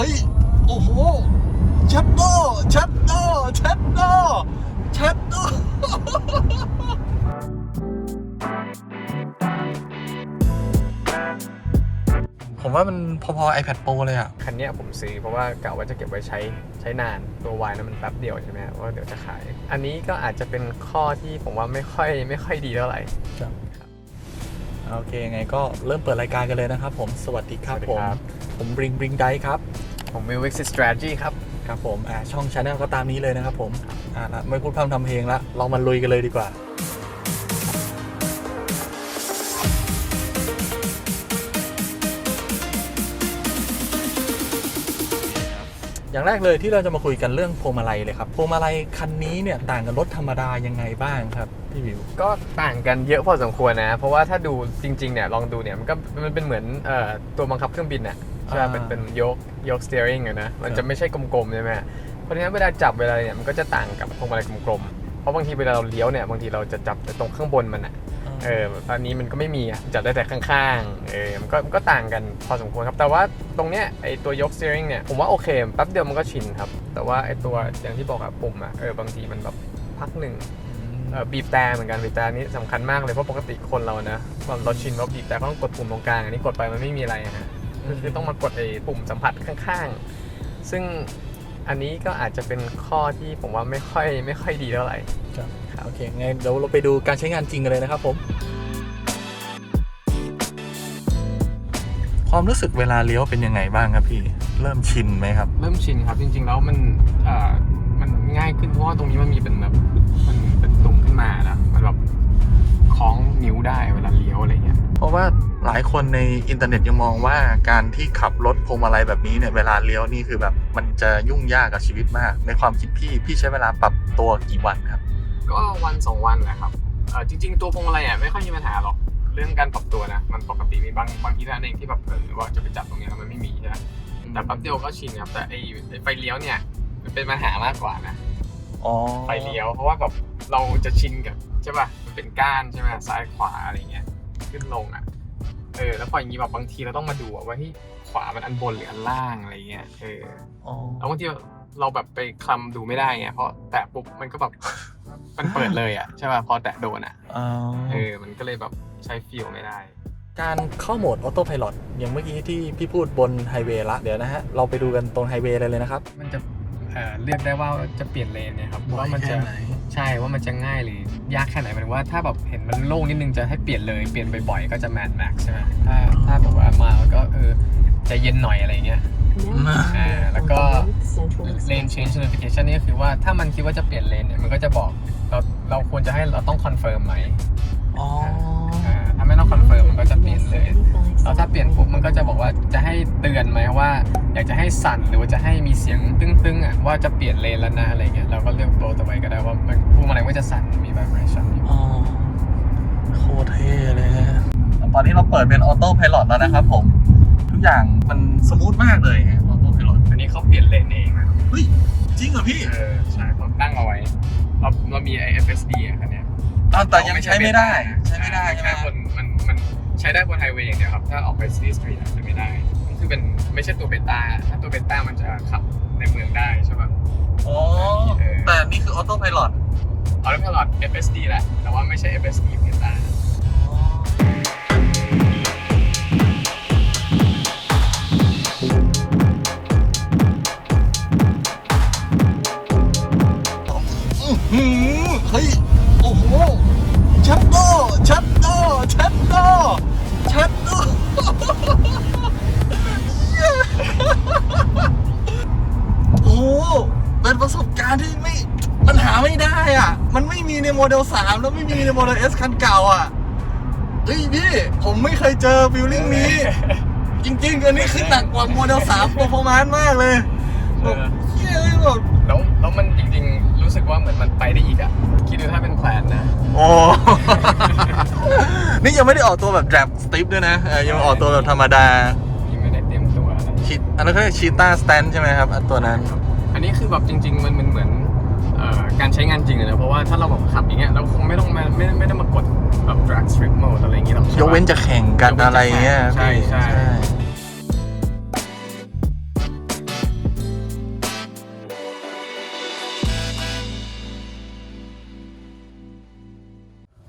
เฮ้ย โอ้โหชัดโตชัดโตชัดโตชัดโตผมว่ามันพอๆ iPad Pro เลยอะ คันเนี้ยผมซื้อเพราะว่ากะว่าจะเก็บไว้ใช้ใช้นานตัววายนั้นมันแป๊บเดียวใช่ไหมว่าเดี๋ยวจะขาย อันนี้ก็อาจจะเป็นข้อที่ผมว่าไม่ค่อยไม่ค่อยดีเท่าไหร่โอเคไงก็เริ่มเปิดรายการกันเลยนะครับผมสวัสดีครับสวัสดีผมครับผมบริงบริงไดครับ ผมมี Wix Strategy ครับ ครับผมอ่าช่องชาแนลก็ตามนี้เลยนะครับผมอ่าละไม่พูดพร่ำทำเพลงละเรามาลุยกันเลยดีกว่า อย่างแรกเลยที่เราจะมาคุยกันเรื่องพวงมาลัยเลยครับพวงมาลัยคันนี้เนี่ยต่างกับรถธรรมดายังไงบ้างครับพี่วิว ก็ต่างกันเยอะพอสมควรนะ เพราะว่าถ้าดูจริงๆเนี่ยลองดูเนี่ยมันก็มันเป็นเหมือนเอ่อตัวบังคับเครื่องบินน่ะ ใช่ไหมอ่าเป็นเป็นยกยก steering อะนะ มันครัจะบไม่ใช่กลมๆใช่ไหมเพราะฉะนั้นเวลาจับเวลาเนี่ยมันก็จะต่างกับพวงมาลัยกลมๆ เพราะบางทีเวลาเราเลี้ยวเนี่ยบางทีเราจะจับแต่ตรงข้างบนมันอะเออตอนนี้มันก็ไม่มีอะจับได้แต่ข้างๆ เออมันก็มันก็ต่างกันพอสมควรครับ แต่ว่าตรงเนี้ยไอตัวยก steering เนี่ยผมว่าโอเคแป๊บเดียวมันก็ชินครับ แต่ว่าไอตัวอย่างที่บอกอะปุ่มอะเออบางทีมันแบบพักหนึ่งเอ่อบีบแต่เหมือนกันบีบแต่นี้สำคัญมากเลยเพราะปกติคนเรานะเราเราชินว่าบีบแต่เขาต้องกดปุ่มตรงกลางอันนี้กดไปมันไม่มีอะไรอะฮะ ก็คือต้องมากดไอ้ปุ่มสัมผัสข้างๆ ซึ่งอันนี้ก็อาจจะเป็นข้อที่ผมว่าไม่ค่อยไม่ค่อยดีเท่าไหร่ครับครับโอเคไงเดี๋ยวเราไปดูการใช้งานจริงกันเลยนะครับผม ความรู้สึกเวลาเลี้ยวเป็นยังไงบ้างครับพี่ เริ่มชินไหมครับ เริ่มชินครับจริง ๆ แล้วมันเอ่อมันง่ายขึ้นเพราะว่าตรงนี้มันมีเป็นแบบมันเป็นตุ่มขึ้นมาแล้วมันแบบ คล้องนิ้วได้เวลาเลี้ยวอะไรเงี้ยเพราะว่าหลายคนในอินเทอร์เน็ตยังมองว่าการที่ขับรถพวงมาลัยแบบนี้เนี่ยเวลาเลี้ยวนี่คือแบบมันจะยุ่งยากกับชีวิตมาก ในความคิดพี่พี่ใช้เวลาปรับตัวกี่วันครับ ก็วันสองวันแหละครับเออจริง ๆ ตัวพวงมาลัยอะไม่ค่อยมีปัญหาหรอกเรื่องการปรับตัวนะมันปกติมีบางบางทีเท่านั้นเองที่แบบเออว่าจะไปจับตรงเนี้ยแล้วมันไม่มีใช่ไหมแต่แป๊บเดียวก็ชินครับแต่ไอ้ไอ้ไฟเลี้ยวเนี่ยมันเป็นปัญหามากกว่านะอ๋อไฟเลี้ยวเพราะว่าแบบเราจะชินกับ ใช่ป่ะมันเป็นก้านใช่ไหมซ้ายขวาอะไรเงี้ยขึ้นลงอะเออแล้วพออย่างนี้แบบบางทีเราต้องมาดูอะว่าที่ขวามันอันบนหรืออันล่างอะไรเงี้ยเอออ๋อแล้วบางทีเราแบบไปคลำดูไม่ได้ไงเพราะแตะปุ๊บมันก็แบบมันเปิดเลยอะใช่ป่ะพอแตะโดนอะอ๋อเออมันก็เลยแบบใช้ฟิลไม่ได้ การเข้าโหมดออโต้พ l o t อย่างเมื่อกี้ที่พี่พูดบนไฮเวย์ละเดี๋ยวนะฮะเราไปดูกันตรงไฮเวย์เลยเลยนะครับ มันจะ เอ่อเลือกได้ว่าจะเปลี่ยนเลนเนี่ยครับว่ามันจะใช่ว่ามันจะง่ายหรือยากแค่ไหนหมายถึงว่าถ้าแบบเห็นมันโล่งนิดนึงจะให้เปลี่ยนเลยเปลี่ยนบ่อยๆก็จะแมนแม็กใช่ไหมถ้าถ้าแบบว่ามาแล้วก็เออใจเย็นหน่อยอะไรเงี้ยอ่าแล้วก็ lane change notification นี่ก็คือว่าถ้ามันคิดว่าจะเปลี่ยนเลนเนี่ยมันก็จะบอกเราเราควรจะให้เราต้องคอนเฟิร์มไหมอ๋ออ่าถ้าไม่ต้องคอนเฟิร์มมันก็จะเปลี่ยนเลย แล้วถ้าเปลี่ยนปุ๊บมันก็จะบอกว่าจะให้เตือนไหมว่า อยากจะให้สั่นหรือว่าจะให้มีเสียงตึ้งๆอะว่าจะเปลี่ยนเลนแล้วนะอะไรเงี้ยเราก็เลือกโปรตัวไว้ก็ได้ว่ามันพูดอะไรว่าจะสั่นมี vibration อยู่อ๋อโคตรเท่เลยฮะตอนนี้เราเปิดเป็นออโต้พ l o t แล้วนะครับผม ทุกอย่างมันสมูทมากเลยออโต้พ l o t อันนี้เขาเปลี่ยนเลนเองนะเฮ้ยจริงเหรอพี่เออใช่เขาตั้งเอาไว้เราเรามี IFSD อะคันเนี้ยอ้าวแต่ยังใช้ไม่ได้ ใช้ไม่ได้ใช่ไหมใช้บนมันมัน ใช้ได้บนไฮเวย์อย่างเดียวครับ ถ้าออกไปซิตี้สตรีทใช้ไม่ได้นี่คือเป็นไม่ใช่ตัวเบต้าถ้าตัวเบต้ามันจะขับในเมืองได้ใช่ป่ะอ๋อแต่นี่คือออโต้พ l o t เอาแล้วพลอต FSD แหละ แต่ว่าไม่ใช่ FSD เบต้า ป็นประสบการณ์ที่ไม่มันหาไม่ได้อะ มันไม่มีในโมเดล 3 แล้วไม่มีในโมเดล S คันเก่าอะเฮ้ยพี่ ผมไม่เคยเจอฟิลลิ่งนี้ จริงๆ อันนี้คือหนักกว่าโมเดล 3 performance มากเลยแบบเฮ้ยแบบแล้วแล้วมันจริงๆ รู้สึกว่าเหมือนมันไปได้อีกอะ คิดดูถ้าเป็นแพลนนะ โอ้ นี่ยังไม่ได้ออกตัวแบบ drap strip ด้วยนะเออยังออกตัวแบบธรรมดายังไม่ได้เตรียมตัวอะไรชิดอันนั้นเขาเรียกชีต้าสแตนใช่ไหมครับอันตัวนั้นอัันนี้คือแบบจริง ๆ มันเหมือนการใช้งานจริงเลยนะเพราะว่าถ้าเราแบบขับอย่างเงี้ยเราคงไม่ต้องมาไม่ไม่ได้มากดแบบ drag strip mode อะไรอย่างเงี้ยหรอกยกเว้นจะแข่งกันอะไรเงี้ยใช่ใช่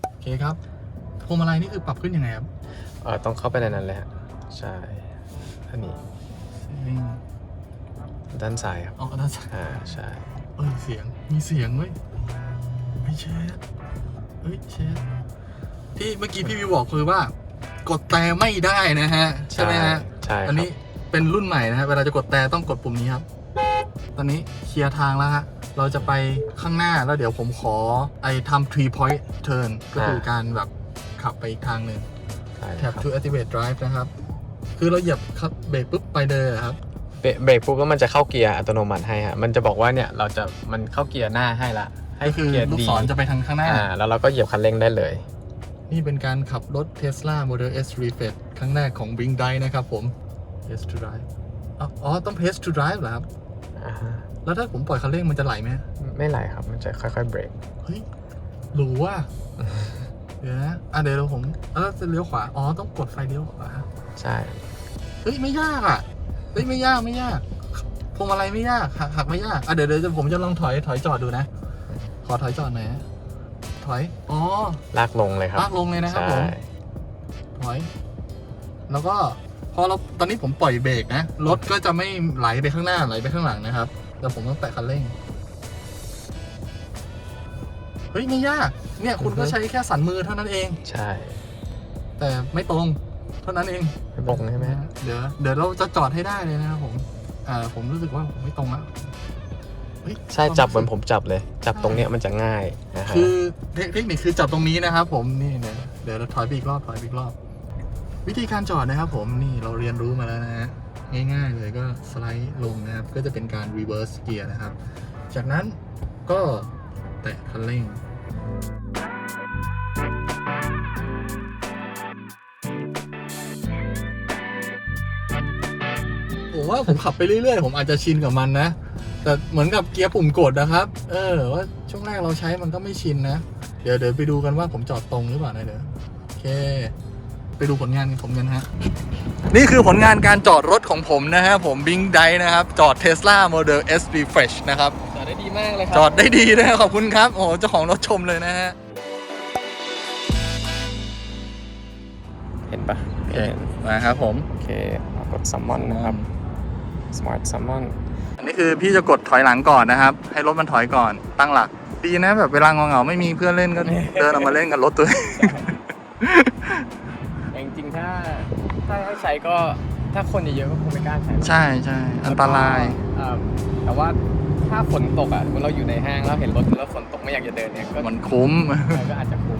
โอเคครับพวงมาลัยนี่คือปรับขึ้นยังไงครับเออต้องเข้าไปในนั้นเลยฮะใช่ท่านี้ ด้านซ้ายครับ อ๋อด้านซ้ายอ่า ใช่ เออเสียง มีเสียงเว้ยไอ้เชดเฮ้ยเชดที่เมื่อกี้พี่วิวบอกคือว่า กดแต่ไม่ได้นะฮะ ใช่ไหมฮะ ใช่ครับอันนี้เป็นรุ่นใหม่นะฮะ เวลาจะกดแต่ต้องกดปุ่มนี้ครับ ตอนนี้เคลียร์ทางแล้วฮะ เราจะไปข้างหน้าแล้วเดี๋ยวผมขอไอ้ทำ three point turn ก็คือการแบบขับไปอีกทางหนึ่งใช่ค tap รับ to activate drive นะครับ คือเราเหยียบคัดเบรกปุ๊บไปเลยเหรอครับ เบรกเบรกปุ๊บแล้วมันจะเข้าเกียร์อัตโนมัติให้ฮะมันจะบอกว่าเนี่ยเราจะมันเข้าเกียร์หน้าให้ละ ให้ก็คือเกียร์ลูกดีศรจะไปทางข้างหน้า อ่าแล้วเราก็เหยียบคันเร่งได้เลย นี่เป็นการขับรถ Tesla Model S Refit ครั้งแรกของ Bring d i นะครับผม Press to drive อ๋ออ๋อ ต้อง Press to drive เหรอครับ อ่าฮะแล้วถ้าผมปล่อยคันเร่งมันจะไหลไหมไม่ไหลครับมันจะค่อยๆเบรกเฮ้ยรู้ว่าเดี๋ยวนะอะเดี๋ยวผมแล้วจะเลี้ยวขวา อ๋อ ต้องกดไฟเลี้ยวขวาใช่ เฮ้ย ไม่ยากอะ เฮ้ยไม่ยากไม่ยากพวงมาลัยไม่ยากหักหักไม่ยากอะเดี๋ยวเดี๋ยวผมจะลองถอยถอยจอดดูนะ ขอถอยจอดหน่อยนะถอยอ๋อลากลงเลยครับลากลงเลยนะครับใช่ผมถอย แล้วก็พอเราตอนนี้ผมปล่อยเบรกนะรถก็จะไม่ไหลไปข้างหน้าไหลไปข้างหลังนะครับแต่ผมต้องแตะคันเร่งเฮ้ยไม่ยาก เนี่ยคุณก็ใช้แค่สันมือเท่านั้นเอง ใช่ แต่ไม่ตรง เท่านั้นเอง ไม่ลงใช่ไหมเดี๋ยวเดี๋ยวเราจะจอดให้ได้เลยนะครับผมอ่าผมรู้สึกว่าผมไม่ตรงแล้วเฮ้ยใช่จับเหมือนผมจับเลย จับตรงเนี้ยมันจะง่ายนะฮะคือเทคเทคนิคคือจับตรงนี้นะครับผมนี่เนี่ยเดี๋ยวเราถอยไปอีกรอบถอยไปอีกรอบ วิธีการจอดนะครับ ผมนี่เราเรียนรู้มาแล้วนะฮะง่ายๆเลยก็สไลด์ลงนะครับ ก็จะเป็นการ reverse gear นะครับ จากนั้นก็แตะคันเร่ง ผมว่าผมขับไปเรื่อยๆ ผมอาจจะชินกับมันนะ แต่เหมือนกับเกียร์ปุ่มกดนะครับ เออว่าช่วงแรกเราใช้มันก็ไม่ชินนะ เดี๋ยวเดี๋ยวไปดูกันว่าผมจอดตรงหรือเปล่านะเดี๋ยวโอเค ไปดูผลงานผมกันฮะนี่คือผลงานการจอดรถของผมนะฮะ ผมบิงไดนะครับ จอด Tesla Model S Refresh นะครับ จอดได้ดีมากเลยครัจอดได้ดีนะขอบคุณครับ โอ้โหเจ้าของรถชมเลยนะฮะ เห็นปะโอเคเห็นมาครับผม โอเคเอากด summon นะครับ smart summon อันนี้คือพี่จะกดถอยหลังก่อนนะครับ ให้รถมันถอยก่อนตั้งหลัก ดีนะแบบเวลางอเหงาๆไม่มีเพื่อนเล่นก็เดินออกมาเล่นกับรถตัวเองแต่จริงๆถ้าถ้าให้ใช้ก็ถ้าคนเยอะๆก็คงไม่กล้าใช้ใช่ใช่อันตรายเอ่อแต่ว่าถ้าฝนตกอะสมมติเราอยู่ในห้างแล้วเห็นรถแล้วฝนตกไม่อยากจะเดินเนี่ยก็มันคุ้มก็อาจจะคุ้ม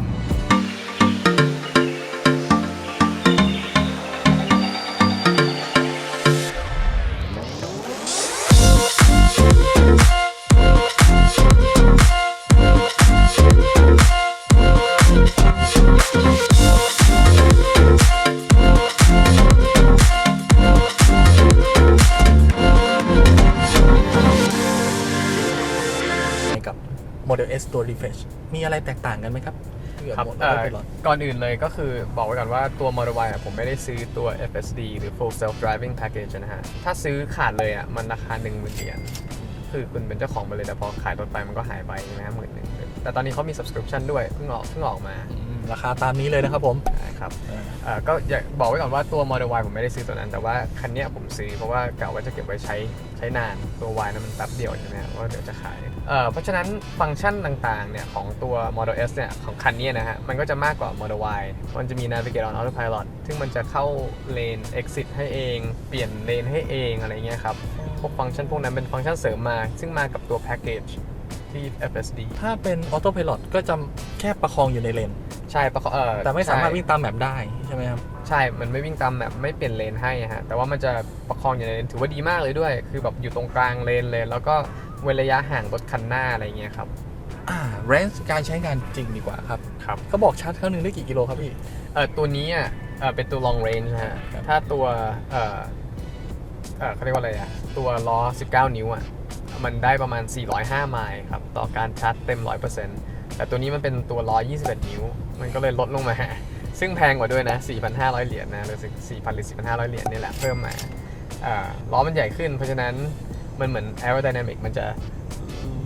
Model S ตัว Refresh มีอะไรแตกต่างกันไหมครับเกี่ยวครับกับเอ่อ Model S ก่อนอื่นเลยก็คือบอกไว้ก่อนว่าตัว Model Y อะผมไม่ได้ซื้อตัว FSD หรือ Full Self Driving Package นะฮะ ถ้าซื้อขาดเลยอะ มันราคา1 0,000เหรียญคือคุณเป็นเจ้าของไปเลยแต่พอขายรถไปมันก็หายไปใช่ไหมหมื่นหนึ่งแต่ตอนนี้เขามี subscription ด้วยเพิ่งออกเพิ่งออกมาอืม ราคาตามนี้เลยนะครับผม นะครับเอ่อก็อยากบอกไว้ก่อนว่าตัว Model Y ผมไม่ได้ซื้อตัวนั้น แต่ว่าคันเนี้ยผมซื้อเพราะว่ากะว่าจะเก็บไว้ใช้ใช้นานตัว Y นั้นมันแป๊บเดียวใช่ไหมฮะว่าเดี๋ยวจะขายเอ่อเพราะฉะนั้นฟังก์ชันต่างๆเนี่ยของตัว Model S เนี่ยของคันเนี้ยนะฮะมันก็จะมากกว่า Model Y มันจะมี Navigate on Autopilot ซึ่งมันจะเข้าเลน exit ให้เอง เปลี่ยนเลนให้เองอะไรเงี้ยครับพวกฟังก์ชันพวกนั้นเป็นฟังก์ชันเสริมมา ซึ่งมากับตัวแพ็กเกจ ที่ FSD ถ้าเป็น Autopilot ก็จะแค่ประคองอยู่ในเลน ใช่ปะเออแต่ไม่สามารถใช่วิ่งตามแมปได้ใช่ไหมครับ ใช่ มันไม่วิ่งตามแบบไม่เปลี่ยนเลนให้อะฮะ แต่ว่ามันจะประคองอยู่ในเลนถือว่าดีมากเลยด้วย คือแบบอยู่ตรงกลางเลนเลย แล้วก็เว้นระยะห่างรถคันหน้าอะไรเงี้ยครับ อ่า range การใช้งานจริงดีกว่าครับ ครับเขาบอกชาร์จครั้งหนึ่งได้กี่กิโลครับพี่ เออตัวนี้อะเออเป็นตัว long range นะฮะ ถ้าตัว เออเออเขาเรียกว่าอะไรอะ ตัวล้อ 19 นิ้วอะ มันได้ประมาณ 405 ไมล์ครับ ต่อการชาร์จเต็ม 100%แต่ตัวนี้มันเป็นตัวล้อ21 นิ้ว มันก็เลยลดลงมา ซึ่งแพงกว่าด้วยนะ 4,500 เหรียญนะหรือ4,000 หรือ 4,500 เหรียญนี่แหละเพิ่มมาอ่าล้อมันใหญ่ขึ้น เพราะฉะนั้นมันเหมือน aerodynamic มันจะ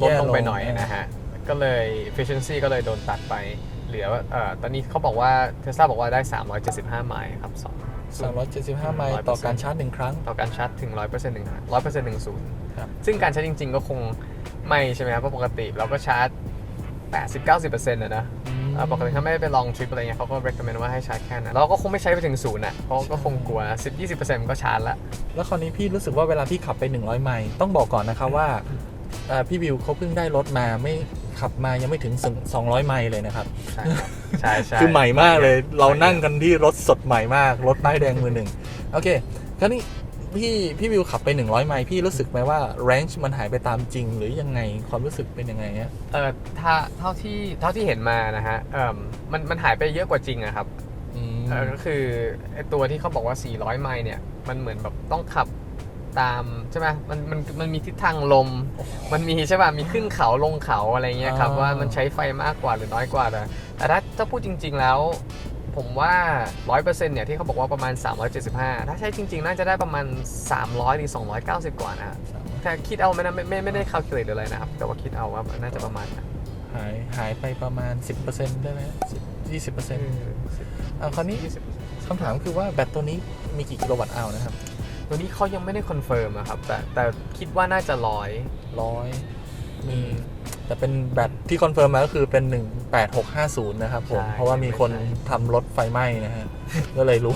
ลดลงไปหน่อยนะฮะ ก็เลย efficiency ก็เลยโดนตัดไป เหลือว่าเอ่อตอนนี้เขาบอกว่าเทสลาบอกว่าได้ 375 ไมล์ครับสอง375 ไมล์ต่อการชาร์จหนึ่งครั้ง ต่อการชาร์จถึง 100%หนึ่ง100%หนึ่งศูนย์ครับ ซึ่งการชาร์จจริง ๆ ก็คงไม่ใช่ไหมครับเพราะปกติเราก็ชาร์จ 80-90%อะนะเอ่อปกติถ้าไม่ได้ไปลองทริปอะไรเงี้ยเขาก็ recommend ว่าให้ชาร์จแค่นั้นเราก็คงไม่ใช้ไปถึงศูนย์อะเพราะก็คงกลัว 10-20%มันก็ชาร์จละแล้วคราวนี้พี่รู้สึกว่าเวลาพี่ขับไป 100 ไมล์ต้องบอกก่อนนะครับว่าเอ่อพี่บิวเขาเพิ่งได้รถมาไม่ขับมายังไม่ถึง 200 ไมล์เลยนะครับใช่ครับ ใช่ใช่คือใหม่มากเลย เรานั่งกันที่รถสดใหม่มาก รถป้ายแดงมือหนึ่งโอเคคราวนี้ พี่พี่วิวขับไป 100 ไมล์พี่รู้สึกไหมว่า range มันหายไปตามจริง หรือยังไงความรู้สึกเป็นยังไงฮะเออถ้าเท่าที่เท่าที่เห็นมานะฮะเออมันมันหายไปเยอะกว่าจริงอะครับอืมเออก็คือไอตัวที่เขาบอกว่า 400 ไมล์เนี่ย มันเหมือนแบบต้องขับตามใช่ไหมมันมันมันมีทิศทางลม มันมีใช่ป่ะมีขึ้นเขาลงเขาอะไรเงี้ยครับว่ามันใช้ไฟมากกว่าหรือน้อยกว่าแต่แต่ถ้าถ้าพูดจริง ๆแล้ว ผมว่า 100%เนี่ยที่เขาบอกว่าประมาณ 375 ถ้าใช้จริง ๆ น่าจะได้ประมาณ 300หรือ290 กว่านะแต่คิดเอาไม่นะไม่ไม่ไม่ได้ค a l c u l a t e เลยนะครับ แต่ว่าคิดเอาว่าน่าจะประมาณนั้นหายหายไปประมาณ 10%ได้ไหม10 20%อ่าคราวนี้20%คำถามคือว่าแบตตัวนี้มีกี่กิโลวัตต์อาวนะครับ ตัวนี้เขายังไม่ได้คอนเฟิร์มอะครับ แต่แต่คิดว่าน่าจะร้อยร้อยมี แต่เป็นแบตที่คอนเฟิร์มมาก็คือเป็น 18650 นะครับผม ใช่เพราะว่ามีคนใช่ ทำรถไฟไหม้นะฮะ ก็เลยรู้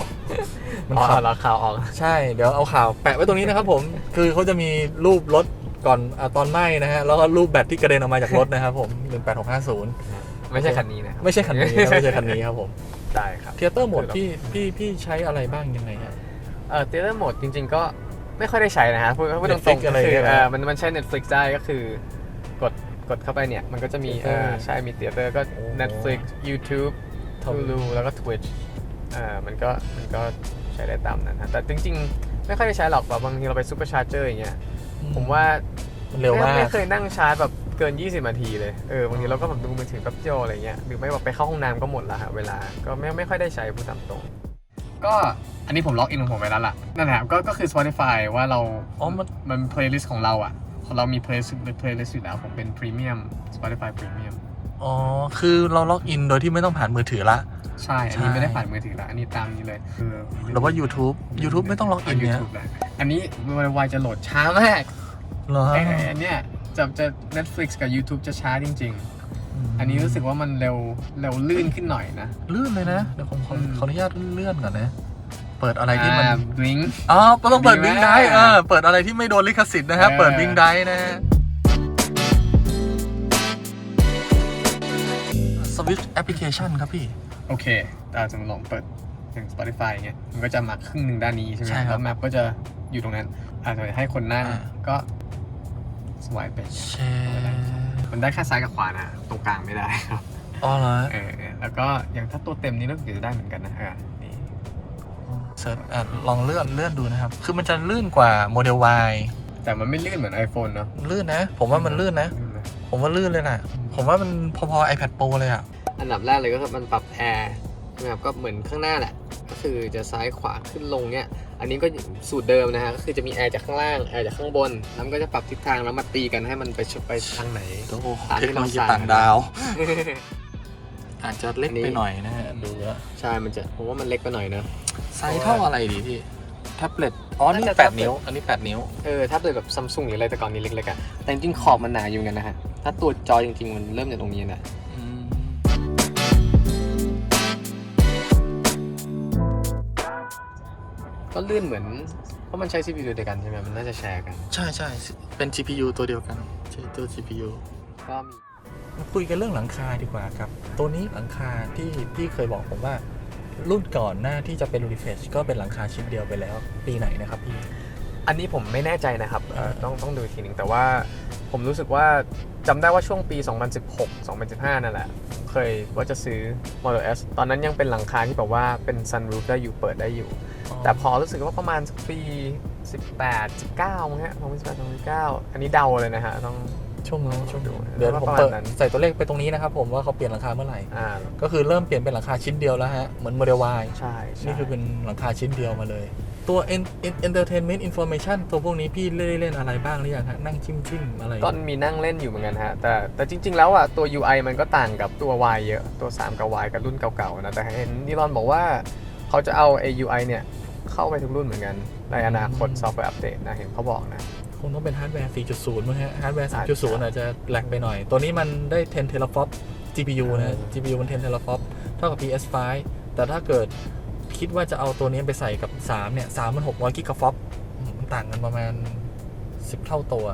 มันอ๋อขับราคาออก ใช่ เดี๋ยวเอาข่าวแปะไว้ตรงนี้นะครับผม คือเขาจะมีรูปรถก่อนอาตอนไหม้นะฮะ แล้วก็รูปแบตที่กระเด็นออกมาจากรถนะครับผม 18650 ไม่ใช่คันนี้นะครับไม่ใช่คันนี้นะไม่ใช่คันนี้ครับผม ได้ครับ เทเตอร์โหมดพี่พี่พี่ใช้อะไรบ้างยังไงฮะ เออเทเลอร์โหมดจริง ๆ ก็ไม่ค่อยได้ใช้นะฮะพูดพูดตรง Netflix ๆอะไรคือเนี่ยนะ เออมันมันใช้ Netflix ได้ก็คือ กดกดเข้าไปเนี่ย มันก็จะมีเอ Theater อใช่มีเทเตอร์ก็โอ้ Netflix YouTube Hulu แล้วก็ Twitch เออมันก็มันก็ใช้ได้ตามนั้นฮะแต่จริง ๆ ไม่ค่อยได้ใช้หรอกแบบบางทีเราไปซูเปอร์ชาร์เจอร์อย่างเงี้ยผมว่ามันเร็วมากไไม่เคยนั่งชาร์จแบบเกิน 20 นาทีเลยเออบางทีเราก็แบบดูมือถือแป๊บเดียวอะไรเงี้ยหรือไม่แบบไปเข้าห้องน้ำก็หมดละฮะเวลาก็ไม่ไม่ค่อยได้ใช้พูดตามตรงก็อันนี้ผมล็อกอินของผมไว้แล้วล่ะนั่นแหละครับก็ก็คือ Spotify ว่าเราอ๋อมันมัน playlist ของเราอะ ของเรามี playlist playlist อยู่แล้วผมเป็น premium Spotify premium อ๋อ คือเราล็อกอินโดยที่ไม่ต้องผ่านมือถือละ ใช่ อันนี้ไม่ได้ผ่านมือถือละ อันนี้ตามนี้เลย คือหรือว่า YouTube YouTube ไม่ต้องล็อกอินยูเนี่ยทูบเลยอันนี้ไวๆจะโหลดช้ามากเหรอไอ้ไอ้อันเนี้ยจะจะ Netflix กับ YouTube จะช้าจริง ๆ อันนี้รู้สึกว่ามันเร็วเร็วลื่นขึ้นหน่อยนะ ลื่นเลยนะ เดี๋ยวผมขออืมขออนุญาตเลื่อนก่อนนะ เปิดอะไรที่มันบลิงอ๋อต้องเปิดดีบิงมากได้เออเปิดอะไรที่ไม่โดนลิขสิทธิ์นะครับเออเปิดบิงได้นะฮะสวิตช์แอปพลิเคชันครับพี่ โอเคแต่สมมติลองเปิดอย่าง Spotify เงี้ยมันก็จะมาครึ่งหนึ่งด้านนี้ใช่ไหมใช่ครับแล้วแมปก็จะอยู่ตรงนั้นอาจจะให้คนนั่งอ่าก็สวายไปแชร์มันได้แค่ซ้ายกับขวานะตรงกลางไม่ได้ครับอ๋อเหรอเออเออแล้วก็อย่างถ้าตัวเต็มนี่ก็จะได้เหมือนกันนะเออนี่ เสิร์ชอะลองเลื่อนเลื่อนดูนะครับ คือมันจะลื่นกว่าโมเดล Y แต่มันไม่ลื่นเหมือน iPhone เนาะลื่นนะ ผมว่ามันลื่นนะผมว่าลื่นเลยนะผมว่ามันพอๆ iPad Pro เลยอะ อันดับแรกเลยก็คือมันปรับแอร์นะครับก็เหมือนข้างหน้าแหละ ก็คือจะซ้ายขวาขึ้นลงเนี่ย อันนี้ก็สูตรเดิมนะฮะ ก็คือจะมีแอร์จากข้างล่าง แอร์จากข้างบน แล้วมันก็จะปรับทิศทางแล้วมาตีกันให้มันไปชไปทางไหน โอ้โหตามที่เทคโนโลยีเราสั่งต่างดาว อาจจะเล็กอันนี้ไปหน่อยนะฮะดูแล้วใช่ มันจะผมว่ามันเล็กไปหน่อยนะไซส์เท่าอะไรดีพี่แท็บเล็ตอ๋อนี่น่าจะแปด tablet นิ้ว อันนี้แปดนิ้ว เออถ้าเป็นแบบซัมซุงหรืออะไรแต่ก่อนนี้เล็กๆอะแต่จริงๆขอบมันหนาอยู่เหมือนกันนะฮะ ถ้าตัวจอจริงๆ มันเริ่มจากตรงนี้นะอืมก็ลื่นเหมือน เพราะมันใช้ CPU เดียวกันใช่ไหมมันน่าจะแชร์กัน ใช่ใช่เป็น GPU ตัวเดียวกัน ใช่ตัว GPU ก็มีมา คุยกันเรื่องหลังคาดีกว่าครับ ตัวนี้หลังคาที่พี่เคยบอกผมว่า รุ่นก่อนหน้าที่จะเป็น Refresh ก็เป็นหลังคาชิ้นเดียวไปแล้ว ปีไหนนะครับพี่ อันนี้ผมไม่แน่ใจนะครับเอ่อเออต้องต้องดูอีกทีหนึ่งแต่ว่าผมรู้สึกว่าจำได้ว่าช่วงปี 2016 2015 นั่นแหละ เคยว่าจะซื้อ Model S ตอนนั้นยังเป็นหลังคาที่แบบว่าเป็น sunroof ได้อยู่เปิดได้อยู่ แต่พอรู้สึกว่าประมาณสักปี 18 19มั้งฮะ2018 2019 อันนี้เดาเลยนะฮะต้อง ช่วงนั้นช่วงดูเดี๋ยวว่าผมประมาณเปิดนั้นใส่ตัวเลขไปตรงนี้นะครับผมว่าเขาเปลี่ยนหลังคาเมื่อไหร่อ่าก็คือเริ่มเปลี่ยนเป็นหลังคาชิ้นเดียวแล้วฮะ เหมือนโมเดล Y ใช่ใช่นี่คือเป็นหลังคาชิ้นเดียวมาเลย ตัว en- en- entertainment information ตัวพวกนี้พี่เล่นเล่นอะไรบ้างหรือยังฮะ นั่งจิ้มจิ้มอะไรก็มีนั่งเล่นอยู่เหมือนกันฮะ แต่แต่จริง ๆ แล้วอะตัว UI มันก็ต่างกับตัว Y เยอะตัว 3 กับ Y กับรุ่นเก่าๆนะแต่เห็นนิลอนบอกว่าเขาจะเอา AUI เนี่ยเข้าไปทุกรุ่นเหมือนกันในอนาคตซอฟต์แวร์อัปเดตนะเห็นเขาบอกนะ คงต้องเป็นฮาร์ดแวร์ 4.0 มั้งฮะ ฮาร์ดแวร์อาจจะ3.0 อาจจะแหลกไปหน่อย ตัวนี้มันได้ 10 teraflop GPU นะเออ GPU มัน 10 teraflop เท่ากับ PS5 แต่ถ้าเกิดคิดว่าจะเอาตัวนี้ไปใส่กับ 3 เนี่ย 3 มัน 600 gigaflop อืมมันต่างกันประมาณ 10 เท่าตัว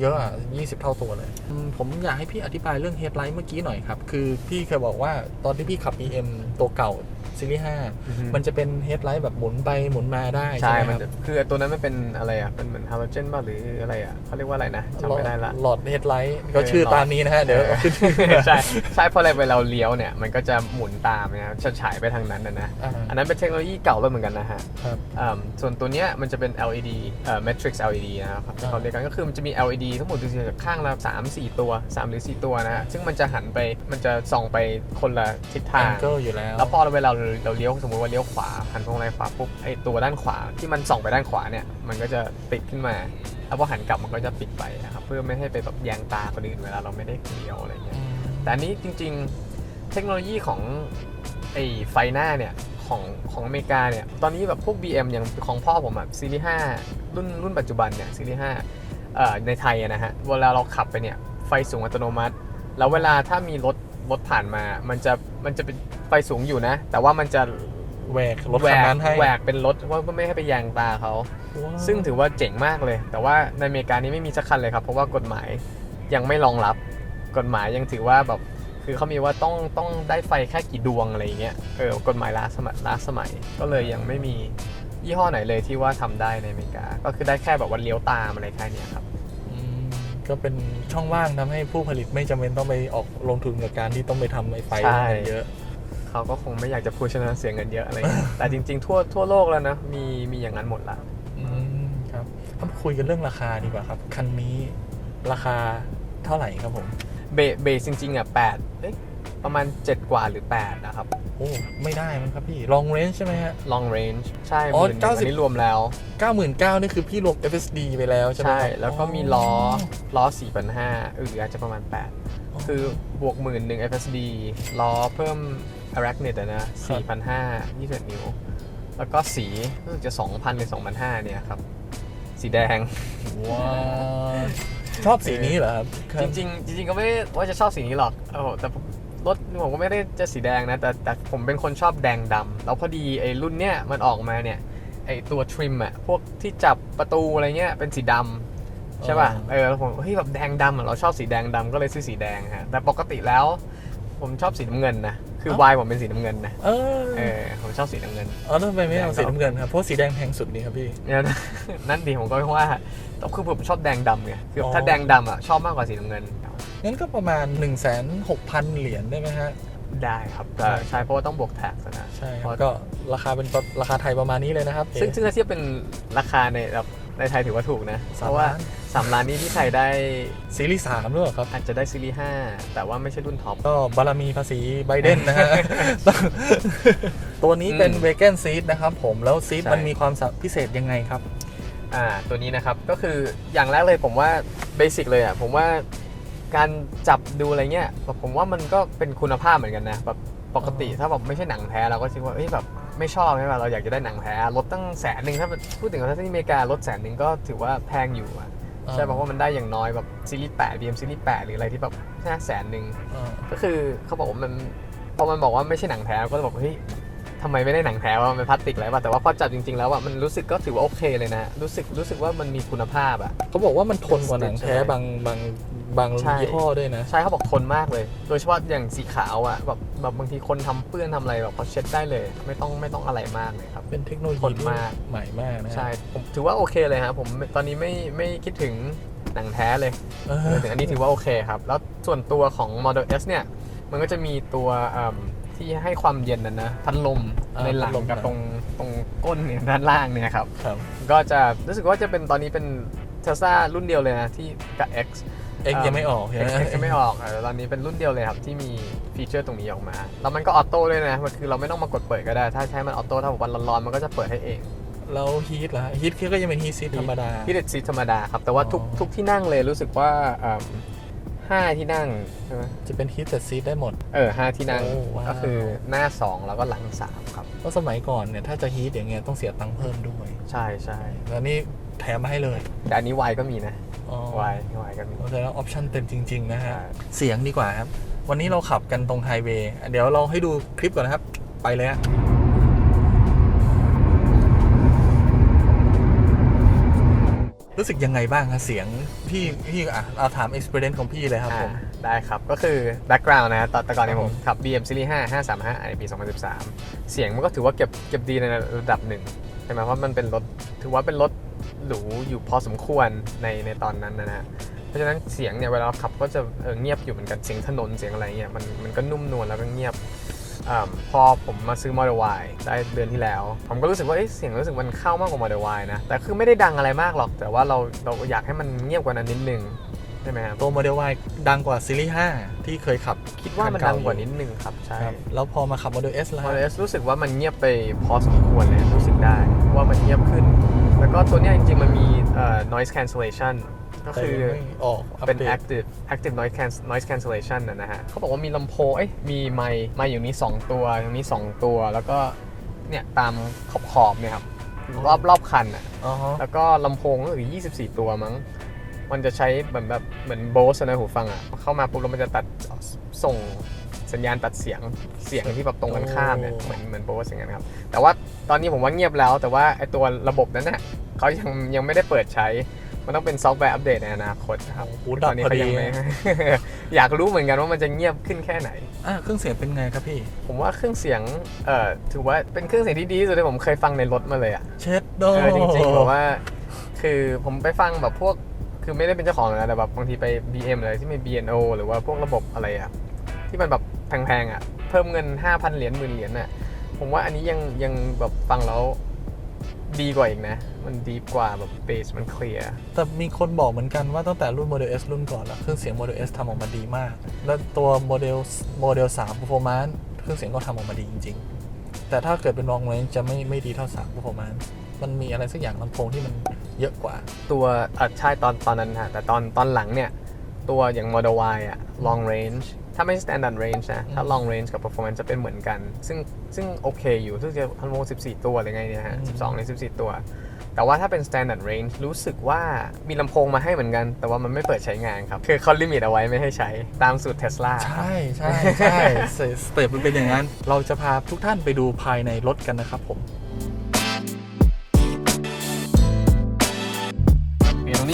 เยอะอะ 20 เท่าตัวเลยอืมผมอยากให้พี่อธิบายเรื่อง headlight เมื่อกี้หน่อยครับ คือพี่เคยบอกว่าตอนที่พี่ขับ BM ตัวเก่า ซีรีส์5มันจะเป็น headlight แบบหมุนไปหมุนมาได้ใช่ใช่ไหมมันคจะรับคือตัวนั้นมันเป็นอะไรอะเป็นเหมือนฮาโลเจนป่ะหรืออะไรอะเขาเรียกว่าอะไรนะจำไม่ได้ละ หลอด headlight ก็ชื่อตามนี้นะฮะ เดี๋ยวเอาขึ้นใช่ ใช่เพราะอะไรเวลาเราเลี้ยวเนี่ย มันก็จะหมุนตามนะครับจะฉายไปทางนั้นนะนะ อ่าอันนั้นเป็นเทคโนโลยีเก่าแล้วเหมือนกันนะฮะครับ อ่าส่วนตัวเนี้ยมันจะเป็น LED เอ่อ matrix LED นะครับอ่าที่เขาเรียกกันก็คือมันจะมี LED ทั้งหมดจริงๆข้างละ3 4 ตัว 3 หรือ 4 ตัวนะฮะ ซึ่งมันจะหันไปมันจะส่องไปคนละทิศทาง angle อยู่แล้ว แล้วพอเวลาเราเราเลี้ยวสมมติว่าเลี้ยวขวาหันพวงมาลัยขวาปุ๊บไอตัวด้านขวาที่มันส่องไปด้านขวาเนี่ยมันก็จะติดขึ้นมา แล้วพอหันกลับมันก็จะปิดไปนะครับเพื่อไม่ให้ไปแบบแยงตาคนอื่นเวลาเราไม่ได้เลี้ยวอะไรเงี้ยแต่อันนี้จริง ๆ เทคโนโลยีของไอ้ไฟหน้าเนี่ยของของอเมริกาเนี่ยตอนนี้แบบพวก BM อย่างของพ่อผมอะซีรีส์5รุ่นรุ่นปัจจุบันเนี่ยซีรีส์5เอ่อในไทยอะนะฮะเวลาเราขับไปเนี่ยไฟสูงอัตโนมัติ แล้วเวลาถ้ามีรถ รถผ่านมา มันจะมันจะเป็นไฟสูงอยู่นะ แต่ว่ามันจะแหวกรถแหวคันกนั้นให้แหวกเป็นรถว่าไม่ให้ไปแยงตาเขา ว้าวซึ่งถือว่าเจ๋งมากเลย แต่ว่าในอเมริกานี้ไม่มีสักคันเลยครับ เพราะว่ากฎหมายยังไม่รองรับ กฎหมายยังถือว่าแบบ คือเขามีว่าต้องต้องได้ไฟแค่กี่ดวงอะไรอย่างเงี้ย เออ กฎหมายล้าสมัยล้าสมัย ก็เลยยังไม่มียี่ห้อไหนเลยที่ว่าทำได้ในอเมริกา ก็คือได้แค่แบบวันเลี้ยวตามอะไรแค่เนี้ยครับอืม ก็เป็นช่องว่างทำให้ผู้ผลิตไม่จำเป็นต้องไปออกลงทุนกับการที่ต้องไปทำไอ้ไฟใช่เยอะเขาก็คงไม่อยากจะพูดชนะเสียเงินเยอะอะไรเงี้ยแต่จริง ๆ ทั่วทั่วโลกแล้วนะ มีมีอย่างนั้นหมดละอืมครับมาคุยกันเรื่องราคาดีกว่าครับ คันนี้ราคาเท่าไหร่ครับผม เบเบสจริงๆอะแปดเอ๊ะประมาณ 7 กว่าหรือ 8 นะครับ โอ้ไม่ได้มั้งครับพี่ long range ใช่ไหมฮะ long range ใช่อ๋หอมื่นหนึ่งอัน90นี้รวมแล้ว 99,000นี่คือพี่รวม FSD ไปแล้วใช่ไหมใช่ ครับแล้วก็มีล้อ ล้อ 4,500หรืออาจจะประมาณ 8 คือบวกหมื่นหนึ่ง FSD ล้อเพิ่ม Arachnid อะนะ4,500 21 นิ้ว แล้วก็สีรู้สึกจะ 2,000หรือ2,500 เนี่ยครับ สีแดง ว้าวชอบสีนี้เหรอครับ จริงๆจริงๆก็ไม่ได้ว่าจะชอบสีนี้หรอกโอ้โหแต่ผม รถผมก็ไม่ได้จะสีแดงนะ แต่แต่ผมเป็นคนชอบแดงดำแล้วพอดีไอ้รุ่นเนี้ยมันออกมาเนี่ยไอ้ตัวทริมอะพวกที่จับประตูอะไรเงี้ยเป็นสีดำใช่ป่ะเออแล้วผมเฮ้ยแบบแดงดำอะเราชอบสีแดงดำก็เลยซื้อสีแดงฮะแต่ปกติแล้ว ผมชอบสีน้ำเงินนะคือวายผมเป็นสีน้ำเงินนะเออเออผมชอบสีน้ำเงินเออทำไมไม่เอาสีน้ำเงินครับเพราะสีแดงแพงสุดนี่ครับพี่เนี่ยนั่นดีผมก็ว่าแต่คือผมชอบแดงดำไงคืออ๋อถ้าแดงดำอะชอบมากกว่าสีน้ำเงิน งั้นก็ประมาณ 1 6 0 0 0 เหรียญได้ไหมฮะ ได้ครับแต่ใช่เพราะว่าต้องบวกแท็กนะใช่คเพรับราะก็ราคาเป็นราคาไทยประมาณนี้เลยนะครับ ซึ่งซึ่งถ้าเทียบเป็นราคาในแบบในไทยถือว่าถูกนะ เพสามราะว่าล้าน3ล้านนี้ที่ไทยได้ซีรีส์สามหรือเปล่าครับอาจจะได้ซีรีส์5แต่ว่าไม่ใช่รุ่นท็อปก็บารมีภาษีไบเดนนะฮะ ตัวนี้เป็นอืมเวแกนซีดนะครับผมแล้วซีดใช่มันมีความพิเศษยังไงครับ อ่าตัวนี้นะครับก็คืออย่างแรกเลยผมว่าเบสิกเลยอะผมว่า การจับดูอะไรเงี้ยแบบผมว่ามันก็เป็นคุณภาพเหมือนกันนะแบบปกติอ๋อถ้าแบบไม่ใช่หนังแท้เราก็คิดว่าเอ้ยแบบไม่ชอบใช่ป่ะเราอยากจะได้หนังแท้ลดตั้งแสนหนึ่งถ้าพูดถึงว่าที่อเมริกาลดแสนหนึ่งก็ถือว่าแพงอยู่อะใช่เพราะว่ามันได้อย่างน้อยแบบซีรีส์8 BM ซีรีส์8หรืออะไรที่แบบแค่แสนหนึ่งอ่าก็คือเขาบอกว่ามันพอมันบอกว่าไม่ใช่หนังแท้ก็เลยบอกเฮ้ยทำไมไม่ได้หนังแท้ว่ามันเป็นพลาสติกอะไรวะแต่ว่าพอจับจริงๆแล้วอะมันรู้สึกก็ถือว่าโอเคเลยนะ รู้สึกรู้สึกว่ามันมีคุณภาพอะเขาบอกว่ามันทนกว่าหนังแท้บางบาง บางใช่ ยี่ห้อด้วยนะ ใช่เขาบอกทนมากเลย โดยเฉพาะอย่างสีขาวอะแบบแบบบางทีคนทำเปื้อนทำอะไรแบบเขาเช็ดได้เลย ไม่ต้องไม่ต้องอะไรมากเลยครับ เป็นเทคโนโลยีทนมากที่ใหม่มากนะฮะใช่ผมถือว่าโอเคเลยฮะผมตอนนี้ไม่ไม่คิดถึงหนังแท้เลยเอเอออถึงอันนี้ถือว่าโอเคครับ แล้วส่วนตัวของ Model S เนี่ย มันก็จะมีตัวเอิ่มที่ให้ความเย็นนะนะพัดลมอ่าในหลังพัดลมกับหลังตรงตรงก้นเนี่ยด้านล่างเนี่ยครับ ครับ ก็จะรู้สึกว่าจะเป็นตอนนี้เป็น Tesla รุ่นเดียวเลยนะ ที่กับ X เอ็กยังไม่ออกใช่ไหม X X ยังไม่ออกเออตอนนี้เป็นรุ่นเดียวเลยครับที่มีฟีเจอร์ตรงนี้ออกมา แล้วมันก็ออโต้ด้วยนะมันคือเราไม่ต้องมากดเปิดก็ได้ ถ้าใช้มันออโต้ถ้าวันร้อนๆมันก็จะเปิดให้เองแล้วฮีทล่ะฮีทก็ยังเป็นฮีทซีธรรมดาที่เด็ดซีธรรมดาครับ แต่ว่าทุกอ๋อทุกที่นั่งเลยรู้สึกว่าอืมห้าที่นั่งใช่ไหมจะเป็นฮีทแต่ซีทได้หมด เออห้าที่นั่งโอ้ว้าวก็คือหน้า 2 แล้วก็หลัง 3 ครับเพราะสมัยก่อนเนี่ยถ้าจะฮีทอย่างเงี้ยต้องเสียตังค์เพิ่มด้วย ใช่ใช่แล้วนี่แถมมาให้เลย แต่อันนี้วายก็มีนะอ๋อ วายวายก็มีโอเคแล้วออปชั่นเต็มจริง ๆ นะฮะใช่เสียงดีกว่าครับ วันนี้เราขับกันตรงไฮเวย์เดี๋ยวเราให้ดูคลิปก่อนนะครับ ไปเลยฮะรู้สึกยังไงบ้างคะเสียงพี่พี่อะเราถาม experience ของพี่เลยครับอ่าผมได้ครับ ก็คือ background นะฮะตอนแต่ก่อนเนี่ยครับผผมมขับ BM Series 5 535ในปี 2013 เสียงมันก็ถือว่าเก็บเก็บดีในระดับหนึ่งใช่ไหมเพราะมันเป็นรถถือว่าเป็นรถ หรูอยู่พอสมควรในในตอนนั้นนะฮะเพราะฉะนั้นเสียงเนี่ยเวลาเราขับก็จะเออเงียบอยู่เหมือนกันเสียงถนนเสียงอะไรเงี้ยมันมันก็นุ่มนวลแล้วก็เงียบอาพอผมมาซื้อ Model Y ได้เดือนที่แล้ว ผมก็รู้สึกว่าเอ๊ะเสียงรู้สึกมันเข้ามากกว่า Model Y นะ แต่คือไม่ได้ดังอะไรมากหรอก แต่ว่าเราเราอยากให้มันเงียบกว่านั้นนิดนึงใช่ไหมครับตัว Model Y ดังกว่าซีรีส์5ที่เคยขับ คิดว่ามันดังกว่านิดนึงครับ ใช่ครับแล้วพอมาขับ Model S แล้ว Model S รู้สึกว่ามันเงียบไปพอสมควรเลยรู้สึกได้ว่ามันเงียบขึ้น แล้วก็ตัวเนี้ยจริงๆ มันมีเอ่อ noise cancellation ก็แต่คือยังไม่ออกอัปเป็นเดต active active noise can- noise cancellation นะนะฮะเขาบอกว่ามีลำโพงเอ้ยมีไมค์ไมค์อยู่นี้ 2 ตัวตรงนี้ 2 ตัว แล้วก็เนี่ยตามขอบขอบๆเนี่ยครับรอบรอบคันอะ อ๋อฮะแล้วก็ลำโพงก็คือ24 ตัวมั้ง มันจะใช้เหมือนแบบเหมือนโบสนะหูฟังอะ เข้ามาปุ๊บแล้วมันจะตัดส่ง สัญญาณตัดเสียงเสียงที่แบบตรงกันข้ามเนี่ยเหมือนเหมือนโบสอย่างนั้นครับ แต่ว่าตอนนี้ผมว่าเงียบแล้ว แต่ว่าไอตัวระบบนั้นน่ะเขายังยังไม่ได้เปิดใช้ มันต้องเป็นซอฟต์แวร์อัปเดตในอนาคตนะครับหูตดัอบนนี้พอเขาดียังไม่อยากรู้เหมือนกันว่ามันจะเงียบขึ้นแค่ไหนอะเครื่องเสียงเป็นไงครับพี่ ผมว่าเครื่องเสียงเอ่อถือว่าเป็นเครื่องเสียงที่ดีที่สุดที่ผมเคยฟังในรถมาเลยอะเช็ดโดเออจริงๆแบบว่า คือผมไปฟังแบบพวกคือไม่ได้เป็นเจ้าของนะแต่แบบบางทีไป BM อะไรที่มี BNO หรือว่าพวกระบบอะไรอะที่มันแบบ แพงๆอะเพิ่มเงิน 5,000 เหรียญหมื่นเหรียญน่ะ ผมว่าอันนี้ยังยังแบบฟังแล้วดีกว่าอีกนะ มันดีกว่าแบบเบสมันเคลียร์แต่มีคนบอกเหมือนกันว่าตั้งแต่รุ่น Model S รุ่นก่อนแล้วเครื่องเสียง Model S ทำออกมาดีมาก แล้วตัว Model Model 3 Performance เครื่องเสียงก็ทำออกมาดีจริง ๆ แต่ถ้าเกิดเป็น long range จะไม่ไม่ดีเท่า3 Performance มันมีอะไรสักอย่างลำโพงที่มันเยอะกว่า ตัวอะใช่ตอนตอนนั้นฮะแต่ตอนตอนหลังเนี่ย ตัวอย่าง Model Y อะ long range ถ้าไม่ standard range นะ ถ้าอืม long range กับ performance จะเป็นเหมือนกัน ซึ่งซึ่งโอเคอยู่ซึ่งจะพันโม14 ตัวหรือไงเนี่ยฮะอืม12 ใน 14 ตัว แต่ว่าถ้าเป็น standard range รู้สึกว่ามีลำโพงมาให้เหมือนกัน แต่ว่ามันไม่เปิดใช้งานครับ คือเขาลิมิตเอาไว้ไม่ให้ใช้ตามสูตร Tesla ใช่ใช่ใช่สสเต็ปมันเป็นอย่างนั้น เราจะพาทุกท่านไปดูภายในรถกันนะครับผม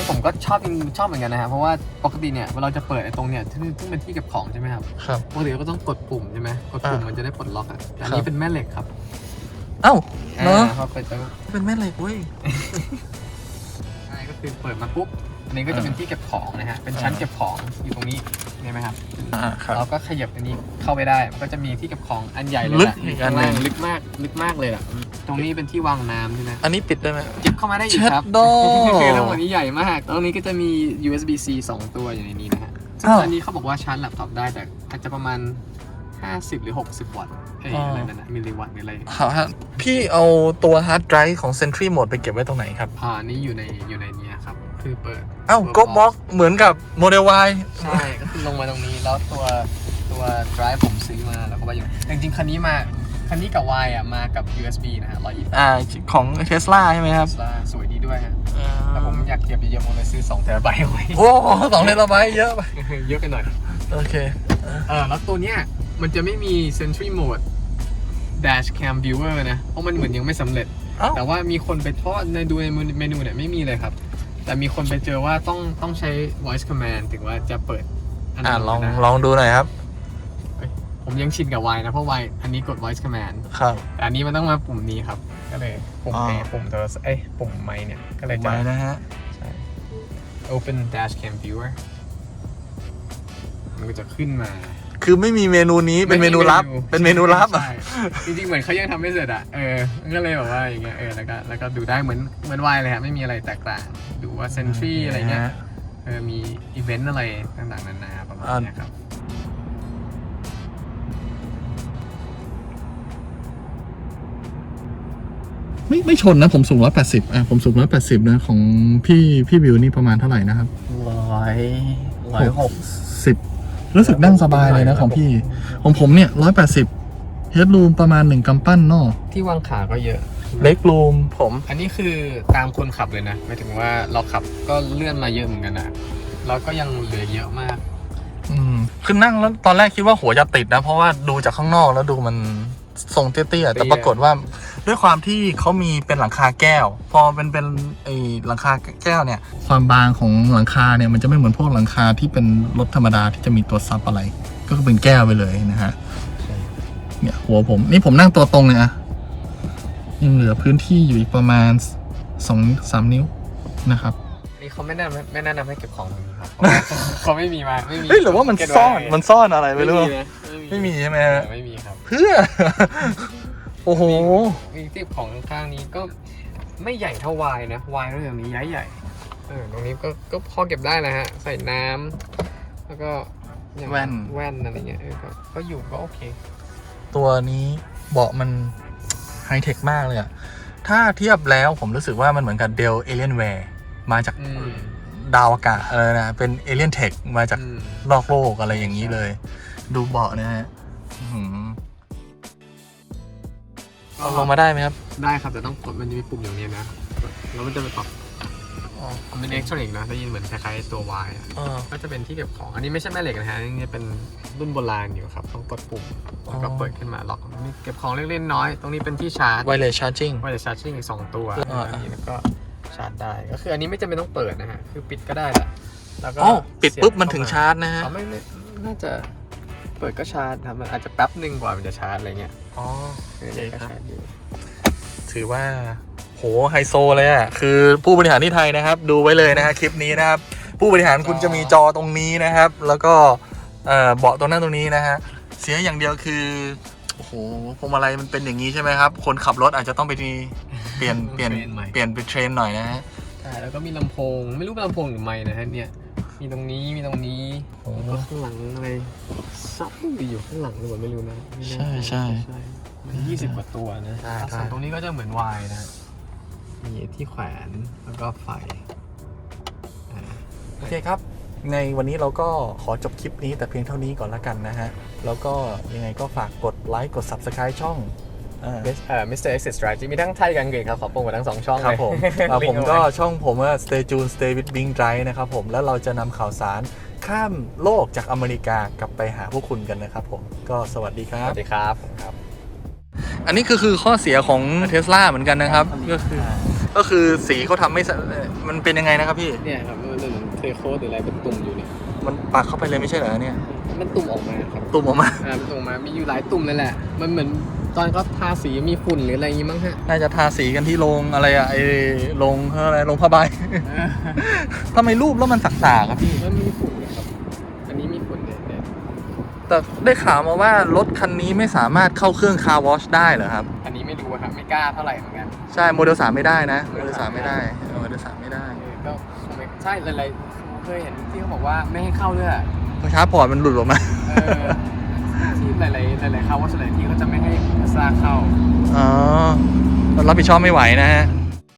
นี้ผมก็ชอบชอบเหมือนกันนะฮะเพราะว่าปกติเนี่ยเวลาจะเปิดไอ้ตรงเนี่ยซึ่งซึ่งเป็นที่เก็บของใช่ไหมครับครับ ปกติเราก็ต้องกดปุ่มใช่ไหมกดปุ่มอ่ามัมันจะได้ปลดล็อกอะแต่อันครันี้บ เป็นแม่เหล็กครับเอ้าเนอะพอเปิดปุ๊บเป็นแม่เหล็กเว้ย ใช่ก็คือเปิดมาปุ๊บ อันนี้ก็จะเป็นที่เก็บของนะฮะ เป็นชั้นอ่าเก็บของอยู่ตรงนี้เห็นไหมครับอ่าครับ เราก็ขยับอันนี้เข้าไปได้ มันก็จะมีที่เก็บของอันใหญ่เลยลึกแหละอีกอันข้างล่างหนึ่ง ลึกมาก ลึกมากเลยล่ะ ตรงนี้เป็นที่วางน้ำใช่ไหมอันนี้ปิดได้ไหมจิบเข้ามาได้อีกครับเช็ดโด คือทั้งหมดนี้ใหญ่มากตรงนี้ก็จะมี USB-C 2 ตัวอยู่ในนี้นะฮะ ซึ่งอ้าวอันนี้เขาบอกว่าชาร์จแล็ปท็อปได้แต่อาจจะประมาณ 50 หรือ 60 วัตต์เอ้ยอ๋อออะไรนั่นนะมิลลิวัตต์หรืออะไร ครับฮะพี่เอาตัวฮาร์ดไดรฟ์ของ Sentry Mode ไปเก็บไว้ตรงไหนครับ อ่าอันนี้อยู่ในอยู่ในนี้ ครับคือเปิดเอ้าตัวก็บล็อกเหมือนกับ Model Y ใช่ก็คือลงมาตรงนี้แล้วตัวตัว drive ผมซื้อมาแล้วก็ว่าอย่างจริงๆคันนี้มาคันนี้กับ Y อะมากับ USB นะฮะร้อยยี่สิบอ่าของ Tesla ใช่ไหมครับสวยดีด้วยฮะแต่ผมอยากเก็บเยอะๆผมเลยซื้อ2เทราไบต์ไว้โอ้สองเลนระบายเยอะไปเยอะไปหน่อยโอเคเออแล้วตัวเนี้ยมันจะไม่มี Sentry Mode Dash Cam Viewer นะเพราะมันเหมือนยังไม่สำเร็จเอ้าแต่ว่ามีคนไปเพราะว่าในดูในเมนูเนี่ยไม่มีเลยครับ แต่มีคนไปเจอว่าต้องต้องใช้ voice command ถึงว่าจะเปิดนอ่านั้นลองได้ลองดูหน่อยครับ ผมยังชินกับ Y นะ เพราะ Y อันนี้กด voice command ครับ แต่อันนี้มันต้องมาปุ่มนี้ครับ ก็เลยปุ่มอ๋อเอปุ่มโทรศัพท์เอ้ยปุ่มไมค์เนี่ย ก็เลยจะ ไว้นะฮะ ใช่ open dash cam viewer มันก็จะขึ้นมา คือไม่มีเมนูนี้เป็นเมนูลับ เป็นเมนูลับอะใช่จริงๆ เหมือนเขายังทำไม่เสร็จอะ เออก็เลยแบบว่าอย่างเงี้ย เออ แล้วก็แล้วก็ดูได้เหมือนเหมือน Y เลยฮะ ไม่มีอะไรแตกต่าง ดูว่า Sentry อะไรเงี้ย เออ มีอีเวนต์อะไรต่างๆ นานาประมาณเนี้ยครับนไม่ไม่ชนนะ ผมสูงร้อยแปดสิบอะผมสูงร้อยแปดสิบนะ ของพี่พี่วิวนี่ประมาณเท่าไหร่นะครับร้อยร้อยหกสิบ รู้สึกนั่งสบายเลยนะของพี่ ของผมเนี่ยร้อยแปดสิบเฮดรูมประมาณหนึ่งกำปั้นเนอะที่วางขาก็เยอะ เล็กรูมผม อันนี้คือตามคนขับเลยนะหมายถึงว่าเราขับก็เลื่อนมาเยอะเหมือนกันนะเราก็ยังเหลือเยอะมาก อืมคือนั่งแล้วตอนแรกคิดว่าหัวจะติดนะ เพราะว่าดูจากข้างนอกแล้วดูมันทรงเตี้ยๆแต่เตี้ยปรากฏว่า ด้วยความที่เขามีเป็นหลังคาแก้ว พอเป็นเป็นไอหลังคาแก้วเนี่ย ความบางของหลังคาเนี่ยมันจะไม่เหมือนพวกหลังคาที่เป็นรถธรรมดาที่จะมีตัวซับอะไร ก็คือเป็นแก้วไปเลยนะฮะเนี่ยหัวผมนี่ผมนั่งตัวตรงเลยอะยังเหลือพื้นที่อยู่อีกประมาณสองสามนิ้วนะครับนี่เขาไม่แนะนำไม่แนะนำให้เก็บของตรงนี้ครับเพราะว่าเขาไม่มีมาไม่มีเฮ้ยหรือว่ามันเก็บไซ่อนมันซ่อนอะไรไม่รู้นะไม่มีใช่ไหมเอฮะอไม่มีครับ เพื่อ โอ้โหมีที่ของข้างๆนี้ก็ไม่ใหญ่เท่าวายนะวายเรื่องนี้ย้ายใหญ่เออตรงนี้ก็ก็พอเก็บได้นะฮะ ใส่น้ำแล้วก็อย่างแว่นแว่นอะไรเงี้ยเออก็ก็อยู่ก็โอเค ตัวนี้เบาะมันไฮเทคมากเลยอะถ้าเทียบแล้วผมรู้สึกว่ามันเหมือนกับเดลเอเลียนแวร์มาจากอืมดาวอากาศอะไรนะ เป็นเอเลียนเทคมาจากอืมนอกโลกอะไรอย่างนี้เลย ดูเบาะนะฮะอื้อหือ เอาลงมาได้ไหมครับ ได้ครับแต่ต้องกดมันจะมีปุ่มอย่างนี้นะแล้วมันจะไปปรับมันเป็นอิเล็กทรอนิกส์นะได้ยินเหมือนคล้ายๆตัววายอะอ๋อก็จะเป็นที่เก็บของ อันนี้ไม่ใช่แม่เหล็กนะฮะอันนี่เป็นรุ่นโบราณอยู่ครับ ต้องกดปุ่มแล้วก็อ๋อ เปิดขึ้นมาล็อกมีเก็บของเล็กๆน้อยๆตรงนี้เป็นที่ชาร์จ ไวเลสชาร์จิ่งไวเลสชาร์จิ่งอีกสองตัวอ่า อันนี้แล้วก็ชาร์จได้ ก็คืออันนี้ไม่จำเป็นต้องเปิดนะฮะ คือปิดก็ได้แหละ แล้วก็อ๋อปิดปุ๊บเสียบมันถึงชาร์จนะฮะอ๋อไม่ไม่น่าจะ เปิดก็ชาร์จครับมันอาจจะแป๊บหนึ่งกว่ามันจะชาร์จอะไรเงี้ยอ๋อเออโอเคก็ครับชาร์จอยู่ถือว่าโหไฮโซเลยอะคือผู้บริหารที่ไทยนะครับ ดูไว้เลยนะฮะคลิปนี้นะครับ ผู้บริหารคุณจะมีจอตรงนี้นะครับ แล้วก็เอ่อเบาะตรงนั้นตรงนี้นะฮะเสียอย่างเดียวคือโอ้โหพวงมาลัยมันเป็นอย่างนี้ใช่ไหมครับ คนขับรถอาจจะต้องไปทีเปลี่ยนเปลี่ยนเปลี่ยนไปเทรนหน่อยนะฮะใช่แล้วก็มีลำโพงไม่รู้เป็นลำโพงหรือไม่นะฮะเนี่ย มีตรงนี้มีตรงนี้โอ้แล้วก็ข้างหลังอะไรซับอยู่ข้างหลังหรือเปล่าไม่รู้นะไม่แน่ใช่ใช่ใช่ มันยี่สิบกว่าตัวนะใช่ใช่ ส่วนตรงนี้ก็จะเหมือนวายนะ มีที่แขวนแล้วก็ไฟอ่า โอเคครับ ในวันนี้เราก็ขอจบคลิปนี้แต่เพียงเท่านี้ก่อนละกันนะฮะ แล้วก็ยังไงก็ฝากกดไลค์กด Subscribe ช่อง อ่าเอ่อ Mr. Exit Strategy มีทั้งไทยกับอังกฤษครับขอโปรโมททั้งสองช่องครับเลยผมอ่าลิผงมก์เอาก็ไว้ช่องผมว่า Stay Tuned Stay with Bing Drive นะครับผมแล้วเราจะนำข่าวสารข้ามโลกจากอเมริกากลับไปหาพวกคุณกันนะครับผมก็สวัสดีคสรับวัสดีครับผมครับ อันนี้คือคือข้อเสียของเทสลาเหมือนกันนะครับ ก็คือก็คือสีเขาทำไม่สะมันเป็นยังไงนะครับพี่ เนี่ยครับมันเหมือนเทโคสหรืออะไรเป็นตุ่มอยู่เนี่ยมันปักเข้าไปเลยไม่ใช่เหรอเนี่ย มันตุ่มออกมาครับตุ่มออกมาอ่ามันตุ่มออกมามีอยู่หลายตุ่มเลยแหละ มันเหมือน ตอนเขาทาสีมีฝุ่นหรืออะไรอย่างงี้มั้งฮะ น่าจะทาสีกันที่โรงอะไรอะไอโรงเขาอะไรโรงผ้าใบ ทำไมรูปแล้วมันสักๆครับพี่ มันมีฝุ่นนะครับ อันนี้มีฝุ่นเนี่ยเนี่ยแต่ได้ข่าวมาว่ารถคันนี้ไม่สามารถเข้าเครื่องคาร์วอชได้เหรอครับ อันนี้ไม่รู้อะครับไม่กล้าเท่าไหร่เหมือนกันใช่โมเดลสามไม่ได้นะโมเดลสามไม่ได้เออโมเดลสามไม่ได้เออก็คงไม่ใช่หลายๆเคยเห็นที่เขาบอกว่าไม่ให้เข้าด้วยอะเพราะชาร์จพอร์ตมันหลุดออกมา เออ ที่หลายๆหลายๆคาว่าหลายๆที่เขาจะไม่ให้เทสลาเข้าอ๋อรับผิดชอบไม่ไหวนะฮะ